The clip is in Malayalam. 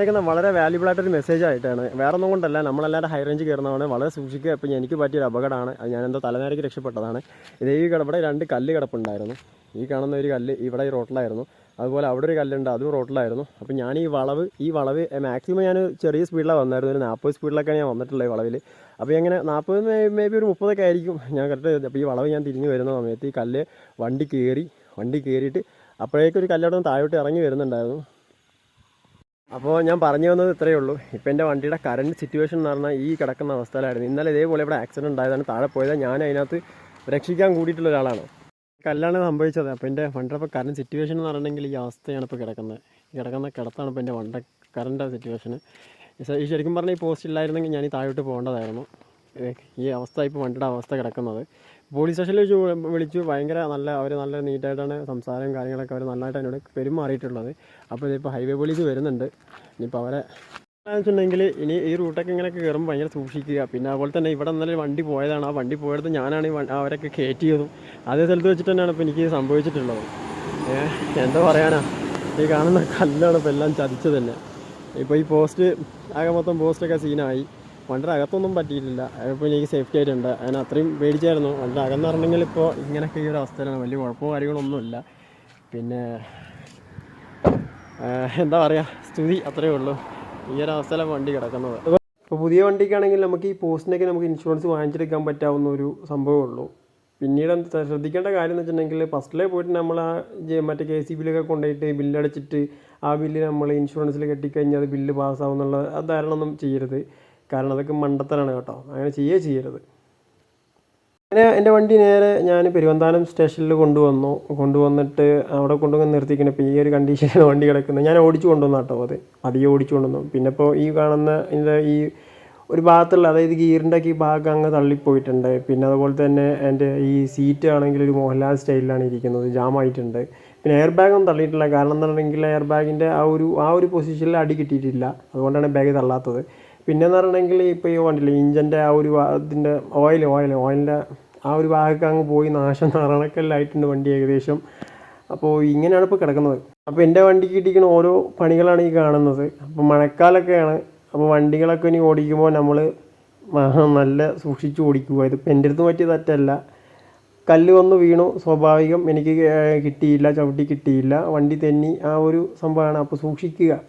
പറഞ്ഞേക്കുന്നത് വളരെ വാല്യുബിൾ ആയിട്ടൊരു മെസ്സേജ് ആയിട്ടാണ്. വേറെ ഒന്നും കൊണ്ടല്ല നമ്മളെല്ലാവരും ഹൈ റേഞ്ച് കയറുന്നതാണ് വളരെ സൂക്ഷിക്കുക. ഇപ്പം എനിക്ക് പറ്റിയൊരു അപകടമാണ്. അത് ഞാൻ എന്തോ തലനേരയ്ക്ക് രക്ഷപ്പെട്ടതാണ്. ഇത് ഈ കിടപ്പിടെ രണ്ട് കല്ല് കിടപ്പുണ്ടായിരുന്നു. ഈ കാണുന്ന ഒരു കല്ല് ഇവിടെ ഈ റോട്ടിലായിരുന്നു. അതുപോലെ അവിടെ ഒരു കല്ലുണ്ട് അതും റോട്ടിലായിരുന്നു. അപ്പോൾ ഞാൻ ഈ വളവ് ഈ വളവ് മാക്സിമം ഞാൻ ചെറിയ സ്പീഡിലാണ് വന്നായിരുന്നു. ഒരു നാൽപ്പത് സ്പീഡിലൊക്കെയാണ് ഞാൻ വന്നിട്ടുള്ളത് ഈ വളവിൽ അപ്പോൾ ഇങ്ങനെ നാൽപ്പത് മേ ബി ഒരു മുപ്പതൊക്കെ ആയിരിക്കും. ഞാൻ കറക്റ്റ് അപ്പോൾ ഈ വളവ് ഞാൻ തിരിഞ്ഞ് വരുന്ന സമയത്ത് ഈ കല്ല് വണ്ടി കയറി വണ്ടി കയറിയിട്ട് അപ്പോഴേക്കൊരു നിന്ന് താഴോട്ട് ഇറങ്ങി വരുന്നുണ്ടായിരുന്നു. അപ്പോൾ ഞാൻ പറഞ്ഞു വന്നത് ഇത്രയേ ഉള്ളൂ. ഇപ്പം എന്റെ വണ്ടിയുടെ കറണ്ട് സിറ്റുവേഷൻ എന്ന് പറഞ്ഞാൽ ഈ കിടക്കുന്ന അവസ്ഥയിലായിരുന്നു. ഇന്നലെ ഇതേപോലെ ഇവിടെ ആക്സിഡന്റ് ഉണ്ടായതാണ്. താഴെ പോയത്. ഞാൻ അതിനകത്ത് രക്ഷിക്കാൻ കൂടിയിട്ടുള്ള ഒരാളാണ്. കല്ലാണ് സംഭവിച്ചത്. അപ്പോൾ എന്റെ വണ്ടിയുടെ ഇപ്പോൾ കറണ്ട് സിറ്റുവേഷൻ എന്ന് പറഞ്ഞെങ്കിൽ ഈ അവസ്ഥയാണ് ഇപ്പോൾ കിടക്കുന്നത്. കിടക്കുന്ന കിടത്താണ് ഇപ്പോൾ എന്റെ വണ്ട കറണ്ട് സിറ്റുവേഷൻ ശരിക്കും പറഞ്ഞാൽ ഈ പോസ്റ്റ് ഇല്ലായിരുന്നെങ്കിൽ ഞാൻ ഈ താഴോട്ട് പോകേണ്ടതായിരുന്നു. ഈ അവസ്ഥ ഇപ്പോൾ വണ്ടിയുടെ അവസ്ഥ കിടക്കുന്നത്. പോലീസ് സ്റ്റേഷനിൽ വെച്ച് വിളിച്ചു. ഭയങ്കര നല്ല അവർ നല്ല നീറ്റായിട്ടാണ് സംസാരവും കാര്യങ്ങളൊക്കെ അവർ നന്നായിട്ട് എന്നോട് പെരുമാറിയിട്ടുള്ളത്. അപ്പോൾ ഇതിപ്പോൾ ഹൈവേ പോലീസ് വരുന്നുണ്ട്. ഇനിയിപ്പോൾ അവരെ വെച്ചിട്ടുണ്ടെങ്കിൽ ഇനി ഈ റൂട്ടൊക്കെ ഇങ്ങനെയൊക്കെ കയറുമ്പോൾ ഭയങ്കര സൂക്ഷിക്കുക. പിന്നെ അതുപോലെ തന്നെ ഇവിടെ നല്ല വണ്ടി പോയതാണ്. ആ വണ്ടി പോയത് ഞാനാണ് ഈ അവരൊക്കെ കയറ്റിയതും. അതേ സ്ഥലത്ത് വെച്ചിട്ട് തന്നെയാണ് ഇപ്പോൾ എനിക്ക് സംഭവിച്ചിട്ടുള്ളത്. എന്താ പറയാനാ? ഈ കാണുന്ന കല്ലാണ് ഇപ്പോൾ എല്ലാം ചതിച്ചത് തന്നെ. ഇപ്പോൾ ഈ പോസ്റ്റ് ആകെ മൊത്തം പോസ്റ്റൊക്കെ സീനായി വണ്ടിയുടെ അകത്തൊന്നും പറ്റിയിട്ടില്ല. ഇപ്പോൾ എനിക്ക് സേഫ്റ്റി ആയിട്ടുണ്ട്. അതിന് അത്രയും പേടിച്ചായിരുന്നു. വണ്ടിയുടെ അകന്ന് പറഞ്ഞെങ്കിൽ ഇപ്പോൾ ഇങ്ങനെയൊക്കെ ഈ ഒരു അവസ്ഥയിലാണ്. വലിയ കുഴപ്പമോ കാര്യങ്ങളൊന്നുമില്ല പിന്നെ എന്താ പറയുക സ്തുതി അത്രയേ ഉള്ളൂ. ഈ ഒരു അവസ്ഥയിലാണ് വണ്ടി കിടക്കുന്നത്. ഇപ്പോൾ പുതിയ വണ്ടിക്കാണെങ്കിൽ നമുക്ക് ഈ പോസ്റ്റിനൊക്കെ നമുക്ക് ഇൻഷുറൻസ് വാങ്ങിച്ചെടുക്കാൻ പറ്റാവുന്ന ഒരു സംഭവമേ ഉള്ളൂ. പിന്നീട് ശ്രദ്ധിക്കേണ്ട കാര്യം എന്ന് വെച്ചിട്ടുണ്ടെങ്കിൽ ഫസ്റ്റിലേ പോയിട്ട് നമ്മൾ ആ മറ്റേ കെ സി ബില്ലൊക്കെ കൊണ്ടുപോയിട്ട് ബില്ലടച്ചിട്ട് ആ ബില്ല് നമ്മൾ ഇൻഷുറൻസിൽ കെട്ടിക്കഴിഞ്ഞാൽ അത് ബില്ല് പാസ്സാവുന്നുള്ള ആ ധാരണ ഒന്നും ചെയ്യരുത്. കാരണം അതൊക്കെ മണ്ടത്തരാണ് കേട്ടോ. അങ്ങനെ ചെയ്യേ ചെയ്യരുത്. അങ്ങനെ എന്റെ വണ്ടി നേരെ ഞാൻ പെരുവന്താനം സ്റ്റേഷനിൽ കൊണ്ടുവന്നു. കൊണ്ടുവന്നിട്ട് അവിടെ കൊണ്ടുവന്ന് നിർത്തിക്കണം. ഇപ്പോൾ ഈ ഒരു കണ്ടീഷനിലാണ് വണ്ടി കിടക്കുന്നത്. ഞാൻ ഓടിച്ചു കൊണ്ടുവന്നു കേട്ടോ അത്. അധികം ഓടിച്ചു കൊണ്ടുവന്നു. പിന്നെ ഇപ്പോൾ ഈ കാണുന്ന ഇതിന്റെ ഈ ഒരു ഭാഗത്തുള്ള അതായത് ഗിയറിന്റെ ഒക്കെ ഈ ഭാഗം അങ്ങ് തള്ളിപ്പോയിട്ടുണ്ട്. പിന്നെ അതുപോലെ തന്നെ എന്റെ ഈ സീറ്റ് ആണെങ്കിൽ ഒരു മോഹൻലാൽ സ്റ്റൈലിലാണ് ഇരിക്കുന്നത്. ജാമായിട്ടുണ്ട് പിന്നെ എയർ ബാഗൊന്നും തള്ളിയിട്ടില്ല. കാരണം എന്താണെന്നുണ്ടെങ്കിൽ എയർ ബാഗിന്റെ ആ ഒരു ആ ഒരു പൊസിഷനിൽ അടി കിട്ടിയിട്ടില്ല. അതുകൊണ്ടാണ് ബാഗ് തള്ളാത്തത്. പിന്നെ എന്ന് പറഞ്ഞിട്ടുണ്ടെങ്കിൽ ഇപ്പോൾ ഈ വണ്ടിയിൽ ഇഞ്ചിന്റെ ആ ഒരു ഇതിന്റെ ഓയിൽ ഓയിൽ ഓയിലിന്റെ ആ ഒരു ഭാഗമൊക്കെ അങ്ങ് പോയി നാശം നാറണക്കല്ലായിട്ടുണ്ട് വണ്ടി ഏകദേശം. അപ്പോൾ ഇങ്ങനെയാണ് ഇപ്പോൾ കിടക്കുന്നത്. അപ്പോൾ എന്റെ വണ്ടിക്ക് കിട്ടിക്കുന്ന ഓരോ പണികളാണ് ഈ കാണുന്നത്. അപ്പോൾ മഴക്കാലൊക്കെയാണ്. അപ്പോൾ വണ്ടികളൊക്കെ ഇനി ഓടിക്കുമ്പോൾ നമ്മൾ നല്ല സൂക്ഷിച്ച് ഓടിക്കുക. ഇതിപ്പോൾ എന്റെ അടുത്ത് പറ്റിയ തെറ്റല്ല. കല്ല് വന്ന് വീണു. സ്വാഭാവികം എനിക്ക് കിട്ടിയില്ല. ചവിട്ടി കിട്ടിയില്ല. വണ്ടി തെന്നി. ആ ഒരു സംഭവമാണ്. അപ്പോൾ സൂക്ഷിക്കുക.